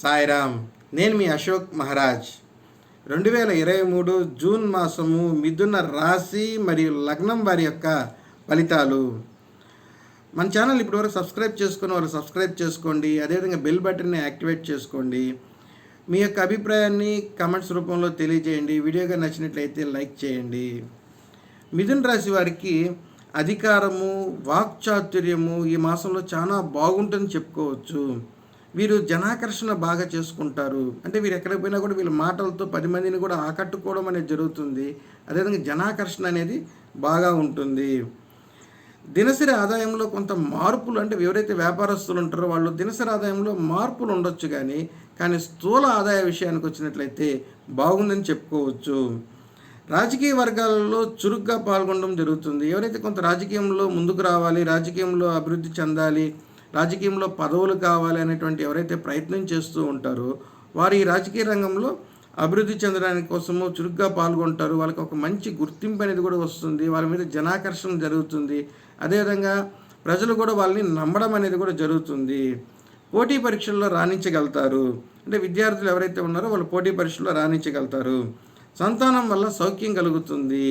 సాయిరామ్ నేను మీ అశోక్ మహారాజ్. రెండు వేల ఇరవై మూడు జూన్ మాసము మిథున రాశి మరియు లగ్నం వారి యొక్క ఫలితాలు. మన ఛానల్ ఇప్పటివరకు సబ్స్క్రైబ్ చేసుకుని వాళ్ళు సబ్స్క్రైబ్ చేసుకోండి అదేవిధంగా బెల్ బటన్ని యాక్టివేట్ చేసుకోండి. మీ యొక్క అభిప్రాయాన్ని కమెంట్స్ రూపంలో తెలియజేయండి వీడియోగా నచ్చినట్లయితే లైక్ చేయండి. మిథున్ రాశి వారికి అధికారము వాక్చాతుర్యము ఈ మాసంలో చాలా బాగుంటుందని చెప్పుకోవచ్చు. వీరు జనాకర్షణ బాగా చేసుకుంటారు. అంటే వీరు ఎక్కడికి పోయినా కూడా వీళ్ళ మాటలతో పది మందిని కూడా ఆకట్టుకోవడం అనేది జరుగుతుంది. అదేవిధంగా జనాకర్షణ అనేది బాగా ఉంటుంది. దినసరి ఆదాయంలో కొంత మార్పులు అంటే ఎవరైతే వ్యాపారస్తులు ఉంటారో వాళ్ళు దినసరి ఆదాయంలో మార్పులు ఉండొచ్చు కానీ కానీ స్థూల ఆదాయ విషయానికి వచ్చినట్లయితే బాగుందని చెప్పుకోవచ్చు. రాజకీయ వర్గాలలో చురుగ్గా పాల్గొనడం జరుగుతుంది. ఎవరైతే కొంత రాజకీయంలో ముందుకు రావాలి రాజకీయంలో అభివృద్ధి చెందాలి రాజకీయంలో పదవులు కావాలి అనేటువంటి ఎవరైతే ప్రయత్నం చేస్తూ ఉంటారో వారు ఈ రాజకీయ రంగంలో అభివృద్ధి చెందడానికి కోసము చురుగ్గా పాల్గొంటారు. వాళ్ళకి ఒక మంచి గుర్తింపు అనేది కూడా వస్తుంది. వాళ్ళ మీద జనాకర్షణ జరుగుతుంది. అదేవిధంగా ప్రజలు కూడా వాళ్ళని నమ్మడం అనేది కూడా జరుగుతుంది. పోటీ పరీక్షల్లో రాణించగలుగుతారు. అంటే విద్యార్థులు ఎవరైతే ఉన్నారో వాళ్ళు పోటీ పరీక్షల్లో రాణించగలుగుతారు. సంతానం వల్ల సౌఖ్యం కలుగుతుంది.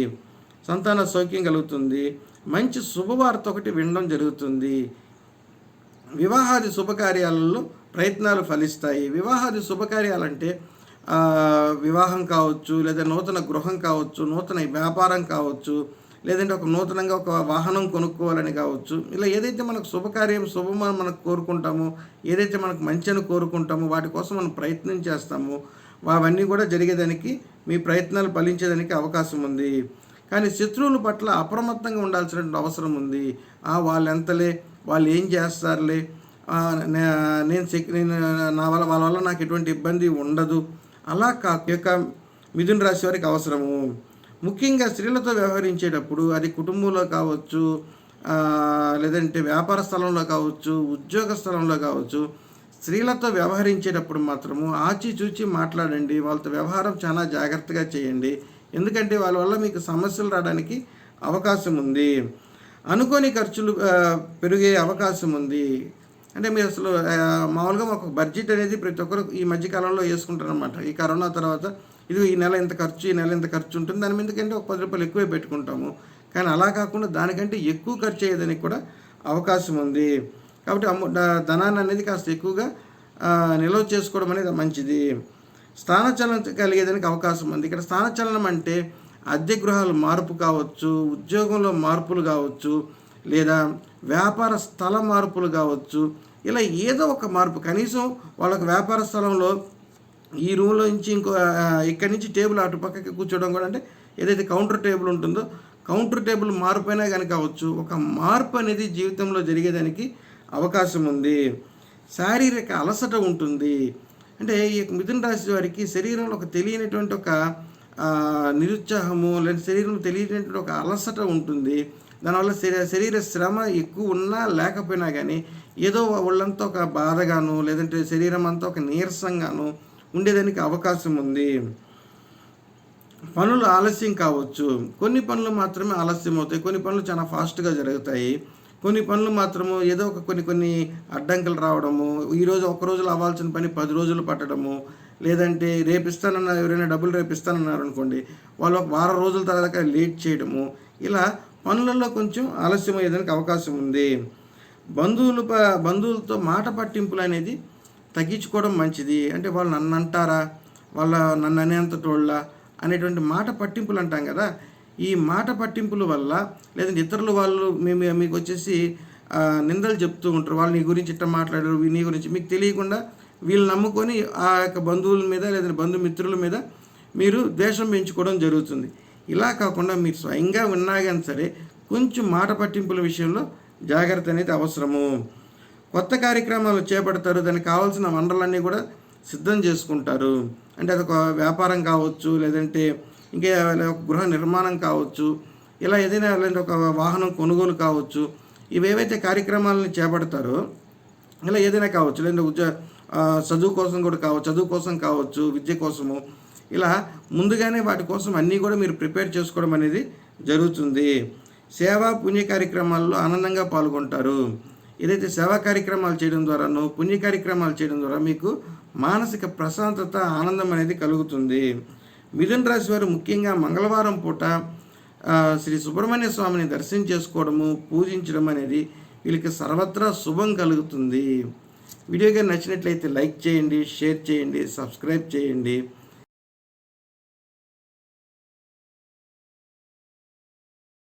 సంతాన సౌఖ్యం కలుగుతుంది. మంచి శుభవార్త ఒకటి వినడం జరుగుతుంది. వివాహాది శుభకార్యాలలో ప్రయత్నాలు ఫలిస్తాయి. వివాహాది శుభకార్యాలంటే వివాహం కావచ్చు లేదా నూతన గృహం కావచ్చు నూతన వ్యాపారం కావచ్చు లేదంటే ఒక నూతనంగా ఒక వాహనం కొనుక్కోవాలని కావచ్చు ఇలా ఏదైతే మనకు శుభకార్యం శుభమని మనకు కోరుకుంటామో ఏదైతే మనకు మంచి అని కోరుకుంటామో వాటి కోసం మనం ప్రయత్నం చేస్తామో. అవన్నీ కూడా జరిగేదానికి మీ ప్రయత్నాలు ఫలించేదానికి అవకాశం ఉంది. కానీ శత్రువుల పట్ల అప్రమత్తంగా ఉండాల్సినటువంటి అవసరం ఉంది. ఆ వాళ్ళు ఎంతలే వాళ్ళు ఏం చేస్తారులే? నే- నేను నేను నా వల్ల వాళ్ళ వల్ల నాకు ఎటువంటి ఇబ్బంది ఉండదు. అలా కా యొక్క మిథున రాశి వారికి అవసరము. ముఖ్యంగా స్త్రీలతో వ్యవహరించేటప్పుడు అది కుటుంబంలో కావచ్చు లేదంటే వ్యాపార స్థలంలో కావచ్చు ఉద్యోగ స్థలంలో కావచ్చు స్త్రీలతో వ్యవహరించేటప్పుడు మాత్రము ఆచిచూచి మాట్లాడండి. వాళ్ళతో వ్యవహారం చాలా జాగ్రత్తగా చేయండి. ఎందుకంటే వాళ్ళ వల్ల మీకు సమస్యలు రావడానికి అవకాశం ఉంది. అనుకోని ఖర్చులు పెరిగే అవకాశం ఉంది. అంటే మీరు అసలు మామూలుగా ఒక బడ్జెట్ అనేది ప్రతి ఒక్కరు ఈ మధ్యకాలంలో వేసుకుంటారనమాట ఈ కరోనా తర్వాత ఇది ఈ నెల ఇంత ఖర్చు ఈ నెల ఇంత ఖర్చు ఉంటుంది. దాని మీదకంటే ఒక పది రూపాయలు ఎక్కువే పెట్టుకుంటాము. కానీ అలా కాకుండా దానికంటే ఎక్కువ ఖర్చు అయ్యేదానికి కూడా అవకాశం ఉంది. కాబట్టి అమ్ము ధనాన్ని అనేది కాస్త ఎక్కువగా నిల్వ చేసుకోవడం అనేది మంచిది. స్థానచలనం కలిగేదానికి అవకాశం ఉంది. ఇక్కడ స్థానచలనం అంటే అద్దె గృహాలు మార్పు కావచ్చు ఉద్యోగంలో మార్పులు కావచ్చు లేదా వ్యాపార స్థల మార్పులు కావచ్చు ఇలా ఏదో ఒక మార్పు. కనీసం వాళ్ళకి వ్యాపార స్థలంలో ఈ రూమ్లో నుంచి ఇంకో ఇక్కడి నుంచి టేబుల్ అటు పక్కకి కూర్చోవడం కూడా అంటే ఏదైతే కౌంటర్ టేబుల్ ఉంటుందో కౌంటర్ టేబుల్ మార్పు అయినా కనుక కావచ్చు ఒక మార్పు అనేది జీవితంలో జరిగేదానికి అవకాశం ఉంది. శారీరక అలసట ఉంటుంది. అంటే ఈ మిథున రాశి వారికి శరీరంలో ఒక తెలియనటువంటి ఒక నిరుత్సాహము లేదా శరీరం తెలియనటువంటి ఒక అలసట ఉంటుంది. దానివల్ల శరీర శరీర శ్రమ ఎక్కువ ఉన్నా లేకపోయినా కానీ ఏదో ఒళ్ళంతా ఒక బాధగాను లేదంటే శరీరం అంతా ఒక నీరసంగాను ఉండేదానికి అవకాశం ఉంది. పనులు ఆలస్యం కావచ్చు. కొన్ని పనులు మాత్రమే ఆలస్యం అవుతాయి. కొన్ని పనులు చాలా ఫాస్ట్గా జరుగుతాయి. కొన్ని పనులు మాత్రము ఏదో ఒక కొన్ని కొన్ని అడ్డంకులు రావడము ఈరోజు ఒక రోజులో అవ్వాల్సిన పని పది రోజులు పట్టడము లేదంటే రేపు ఇస్తానన్న ఎవరైనా డబ్బులు రేపు ఇస్తానన్నారు అనుకోండి వాళ్ళు ఒక వారం రోజుల తర్వాత లేట్ చేయడము ఇలా పనులలో కొంచెం ఆలస్యం అయ్యేదానికి అవకాశం ఉంది. బంధువులు ప- బంధువులతో మాట పట్టింపులు అనేది తగ్గించుకోవడం మంచిది. అంటే వాళ్ళు నన్ను అంటారా? వాళ్ళ నన్ను అనేంత తోళ్ళా అనేటువంటి మాట పట్టింపులు అంటాం కదా. ఈ మాట పట్టింపుల వల్ల లేదంటే ఇతరులు వాళ్ళు మేము మీకు వచ్చేసి నిందలు చెప్తూ ఉంటారు. వాళ్ళు నీ గురించి ఇట్ట మాట్లాడారు నీ గురించి మీకు తెలియకుండా వీళ్ళు నమ్ముకొని ఆ యొక్క బంధువుల మీద లేదంటే బంధుమిత్రుల మీద మీరు ద్వేషం పెంచుకోవడం జరుగుతుంది. ఇలా కాకుండా మీరు స్వయంగా ఉన్నా కానీ సరే కొంచెం మాట పట్టింపుల విషయంలో జాగ్రత్త అనేది అవసరము. కొత్త కార్యక్రమాలు చేపడతారు దానికి కావాల్సిన వనరులన్నీ కూడా సిద్ధం చేసుకుంటారు. అంటే అదొక వ్యాపారం కావచ్చు లేదంటే ఇంకా ఒక గృహ నిర్మాణం కావచ్చు ఇలా ఏదైనా లేదంటే ఒక వాహనం కొనుగోలు కావచ్చు ఇవేవైతే కార్యక్రమాలను చేపడతారో ఇలా ఏదైనా కావచ్చు లేదంటే ఉద్యోగ చదువు కోసం కూడా కావచ్చు చదువు కోసం కావచ్చు విద్య కోసము ఇలా ముందుగానే వాటి కోసం అన్నీ కూడా మీరు ప్రిపేర్ చేసుకోవడం అనేది జరుగుతుంది. సేవా పుణ్య కార్యక్రమాల్లో ఆనందంగా పాల్గొంటారు. ఏదైతే సేవా కార్యక్రమాలు చేయడం ద్వారానో పుణ్య కార్యక్రమాలు చేయడం ద్వారా మీకు మానసిక ప్రశాంతత ఆనందం అనేది కలుగుతుంది. మిథున్ రాశి వారు ముఖ్యంగా మంగళవారం పూట శ్రీ సుబ్రహ్మణ్య స్వామిని దర్శనం చేసుకోవడము పూజించడం అనేది వీళ్ళకి సర్వత్రా శుభం కలుగుతుంది. వీడియో కానీ నచ్చినట్లయితే లైక్ చేయండి షేర్ చేయండి సబ్స్క్రైబ్ చేయండి.